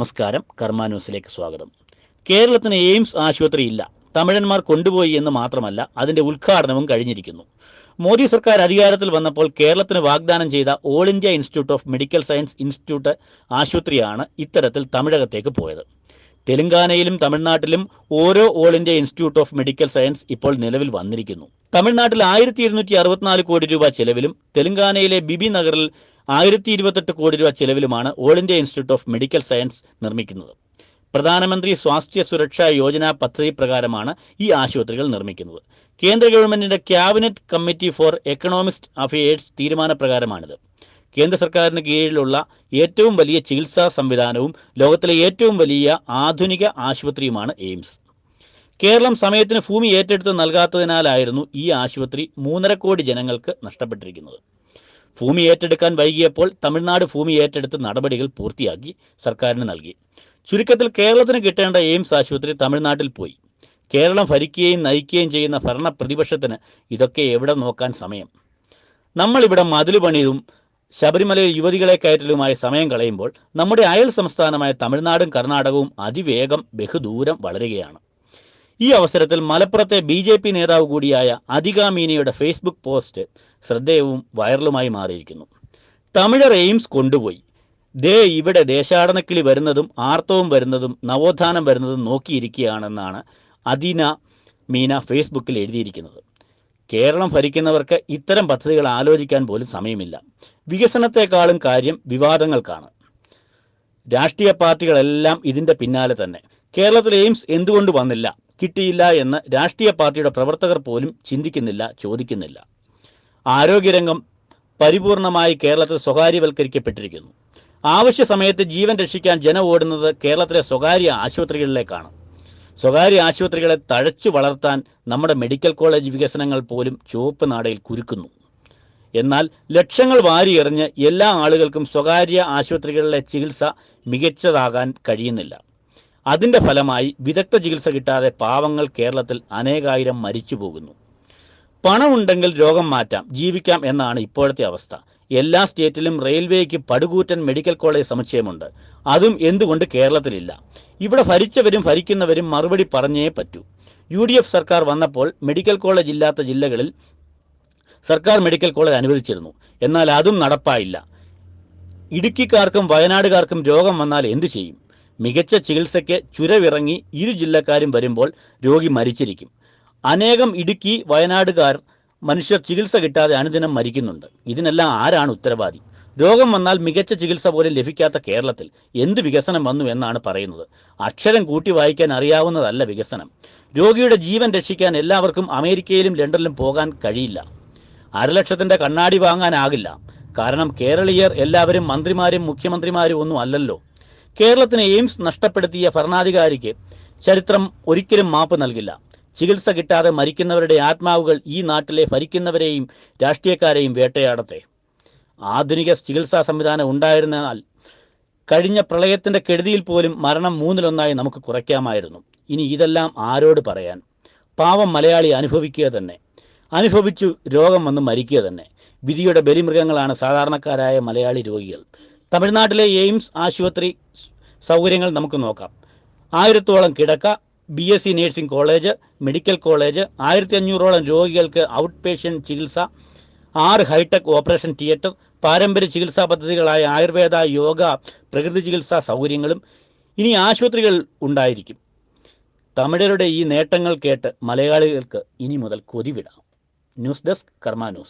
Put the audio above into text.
നമസ്കാരം കർമ്മ ന്യൂസിലേക്ക് സ്വാഗതം. കേരളത്തിന് എയിംസ് ആശുപത്രി ഇല്ല. തമിഴന്മാർ കൊണ്ടുപോയി എന്ന് മാത്രമല്ല അതിന്റെ ഉദ്ഘാടനവും കഴിഞ്ഞിരിക്കുന്നു. മോദി സർക്കാർ അധികാരത്തിൽ വന്നപ്പോൾ കേരളത്തിന് വാഗ്ദാനം ചെയ്ത all India institute of medical science institute ആശുപത്രിയാണ് ഇത്തരത്തിൽ തമിഴകത്തേക്ക് പോയത്. തെലങ്കാനയിലും തമിഴ്നാട്ടിലും ഓരോ all India institute of medical science ഇപ്പോൾ നിലവിൽ വന്നിരിക്കുന്നു. തമിഴ്നാട്ടിൽ ആയിരത്തി ഇരുന്നൂറ്റി അറുപത്തിനാല് കോടി രൂപ ചെലവിലും തെലങ്കാനയിലെ ബിബി നഗറിൽ ആയിരത്തി ഇരുപത്തെട്ട് കോടി രൂപ ചെലവിലുമാണ് all India institute of medical science നിർമ്മിക്കുന്നത്. പ്രധാനമന്ത്രി സ്വാസ്ഥ്യ സുരക്ഷാ യോജന പദ്ധതി പ്രകാരമാണ് ഈ ആശുപത്രികൾ നിർമ്മിക്കുന്നത്. കേന്ദ്ര ഗവൺമെന്റിന്റെ cabinet committee for economist affairs തീരുമാനപ്രകാരമാണിത് കേന്ദ്ര സർക്കാരിന് കീഴിലുള്ള ഏറ്റവും വലിയ ചികിത്സാ സംവിധാനവും ലോകത്തിലെ ഏറ്റവും വലിയ ആധുനിക ആശുപത്രിയുമാണ് എയിംസ്. കേരളം സമയത്തിന് ഭൂമി ഏറ്റെടുത്ത് നൽകാത്തതിനാലായിരുന്നു ഈ ആശുപത്രി മൂന്നര കോടി ജനങ്ങൾക്ക് നഷ്ടപ്പെട്ടിരിക്കുന്നത്. ഭൂമി ഏറ്റെടുക്കാൻ വൈകിയപ്പോൾ തമിഴ്നാട് ഭൂമി ഏറ്റെടുത്ത് നടപടികൾ പൂർത്തിയാക്കി സർക്കാരിന് നൽകി. ചുരുക്കത്തിൽ കേരളത്തിന് കിട്ടേണ്ട എയിംസ് ആശുപത്രി തമിഴ്നാട്ടിൽ പോയി. കേരളം ഭരിക്കുകയും നയിക്കുകയും ചെയ്യുന്ന ഭരണ പ്രതിപക്ഷത്തിന് ഇതൊക്കെ എവിടെ നോക്കാൻ സമയം? നമ്മളിവിടെ മതിൽ പണിയതും ശബരിമലയിൽ യുവതികളെ കയറ്റലുമായി സമയം കളയുമ്പോൾ നമ്മുടെ അയൽ സംസ്ഥാനമായ തമിഴ്നാടും കർണാടകവും അതിവേഗം ബഹുദൂരം വളരുകയാണ്. ഈ അവസരത്തിൽ മലപ്പുറത്തെ ബി ജെ പി നേതാവ് കൂടിയായ അധിക മീനയുടെ ഫേസ്ബുക്ക് പോസ്റ്റ് ശ്രദ്ധേയവും വൈറലുമായി മാറിയിരിക്കുന്നു. തമിഴർ എയിംസ് കൊണ്ടുപോയി. ദേ ഇവിടെ ദേശാടനക്കിളി വരുന്നതും ആർത്തവും വരുന്നതും നവോത്ഥാനം വരുന്നതും നോക്കിയിരിക്കുകയാണെന്നാണ് അദീന മീന ഫേസ്ബുക്കിൽ എഴുതിയിരിക്കുന്നത്. കേരളം ഭരിക്കുന്നവർക്ക് ഇത്തരം പദ്ധതികൾ ആലോചിക്കാൻ പോലും സമയമില്ല. വികസനത്തെക്കാളും കാര്യം വിവാദങ്ങൾക്കാണ്. രാഷ്ട്രീയ പാർട്ടികളെല്ലാം ഇതിന്റെ പിന്നാലെ തന്നെ. കേരളത്തിലെ എയിംസ് എന്തുകൊണ്ട് വന്നില്ല? കിട്ടിയില്ല എന്ന് രാഷ്ട്രീയ പാർട്ടിയുടെ പ്രവർത്തകർ പോലും ചിന്തിക്കുന്നില്ല ചോദിക്കുന്നില്ല. ആരോഗ്യരംഗം പരിപൂർണമായി കേരളത്തിൽ സ്വകാര്യവൽക്കരിക്കപ്പെട്ടിരിക്കുന്നു. ആവശ്യ സമയത്ത് ജീവൻ രക്ഷിക്കാൻ ജനം ഓടുന്നത് കേരളത്തിലെ സ്വകാര്യ ആശുപത്രികളിലേക്കാണ്. സ്വകാര്യ ആശുപത്രികളെ തഴച്ചു വളർത്താൻ നമ്മുടെ മെഡിക്കൽ കോളേജ് വികസനങ്ങൾ പോലും ചുവപ്പ് നാടയിൽ കുരുക്കുന്നു. എന്നാൽ ലക്ഷങ്ങൾ വാരിയെറിഞ്ഞ് എല്ലാ ആളുകൾക്കും സ്വകാര്യ ആശുപത്രികളിലെ ചികിത്സ മികച്ചതാകാൻ കഴിയുന്നില്ല. അതിന്റെ ഫലമായി വിദഗ്ധ ചികിത്സ കിട്ടാതെ പാവങ്ങൾ കേരളത്തിൽ അനേകായിരം മരിച്ചു പോകുന്നു. പണമുണ്ടെങ്കിൽ രോഗം മാറ്റാം ജീവിക്കാം എന്നാണ് ഇപ്പോഴത്തെ അവസ്ഥ. എല്ലാ സ്റ്റേറ്റിലും റെയിൽവേക്ക് പടുകൂറ്റൻ മെഡിക്കൽ കോളേജ് സമുച്ചയമുണ്ട്. അതും എന്തുകൊണ്ട് കേരളത്തിലില്ല? ഇവിടെ ഭരിച്ചവരും ഭരിക്കുന്നവരും മറുപടി പറഞ്ഞേ പറ്റൂ. യു ഡി എഫ് സർക്കാർ വന്നപ്പോൾ മെഡിക്കൽ കോളേജ് ഇല്ലാത്ത ജില്ലകളിൽ സർക്കാർ മെഡിക്കൽ കോളേജ് അനുവദിച്ചിരുന്നു. എന്നാൽ അതും നടപ്പായില്ല. ഇടുക്കിക്കാർക്കും വയനാടുകാർക്കും രോഗം വന്നാൽ എന്തു ചെയ്യും? മികച്ച ചികിത്സയ്ക്ക് ചുരവിറങ്ങി ഇരു ജില്ലക്കാരും വരുമ്പോൾ രോഗി മരിച്ചിരിക്കും. അനേകം ഇടുക്കി വയനാടുകാർ മനുഷ്യർ ചികിത്സ കിട്ടാതെ അനുദിനം മരിക്കുന്നുണ്ട്. ഇതിനെല്ലാം ആരാണ് ഉത്തരവാദി? രോഗം വന്നാൽ മികച്ച ചികിത്സ പോലും ലഭിക്കാത്ത കേരളത്തിൽ എന്ത് വികസനം വന്നു എന്നാണ് പറയുന്നത്. അക്ഷരം കൂട്ടി വായിക്കാൻ അറിയാവുന്നതല്ല വികസനം. രോഗിയുടെ ജീവൻ രക്ഷിക്കാൻ എല്ലാവർക്കും അമേരിക്കയിലും ലണ്ടനിലും പോകാൻ കഴിയില്ല. അരലക്ഷത്തിന്റെ കണ്ണാടി വാങ്ങാനാകില്ല. കാരണം കേരളീയർ എല്ലാവരും മന്ത്രിമാരും മുഖ്യമന്ത്രിമാരും ഒന്നും അല്ലല്ലോ. കേരളത്തിന് എയിംസ് നഷ്ടപ്പെടുത്തിയ ഭരണാധികാരിക്ക് ചരിത്രം ഒരിക്കലും മാപ്പ് നൽകില്ല. ചികിത്സ കിട്ടാതെ മരിക്കുന്നവരുടെ ആത്മാവുകൾ ഈ നാട്ടിലെ ഭരിക്കുന്നവരെയും രാഷ്ട്രീയക്കാരെയും വേട്ടയാടട്ടെ. ആധുനിക ചികിത്സാ സംവിധാനം ഉണ്ടായിരുന്നാൽ കഴിഞ്ഞ പ്രളയത്തിന്റെ കെടുതിയിൽ പോലും മരണം മൂന്നിലൊന്നായി നമുക്ക് കുറയ്ക്കാമായിരുന്നു. ഇനി ഇതെല്ലാം ആരോട് പറയാൻ? പാവം മലയാളി അനുഭവിക്കുക തന്നെ. അനുഭവിച്ചു രോഗം വന്ന് മരിക്കുക തന്നെ. വിധിയുടെ ബലിമൃഗങ്ങളാണ് സാധാരണക്കാരായ മലയാളി രോഗികൾ. തമിഴ്നാട്ടിലെ എയിംസ് ആശുപത്രി സൗകര്യങ്ങൾ നമുക്ക് നോക്കാം. ആയിരത്തോളം കിടക്ക B S C nursing college medical college ആയിരത്തി അഞ്ഞൂറോളം രോഗികൾക്ക് ഔട്ട് പേഷ്യന്റ് ചികിത്സ ആറ് ഹൈടെക് ഓപ്പറേഷൻ തിയേറ്റർ പാരമ്പര്യ ചികിത്സാ പദ്ധതികളായ ആയുർവേദ യോഗ പ്രകൃതി ചികിത്സാ സൗകര്യങ്ങളും ഇനി ആശുപത്രികൾ ഉണ്ടായിരിക്കും. തമിഴരുടെ ഈ നേട്ടങ്ങൾ കേട്ട് മലയാളികൾക്ക് ഇനി മുതൽ കൊതിവിടാം. News desk Karma news.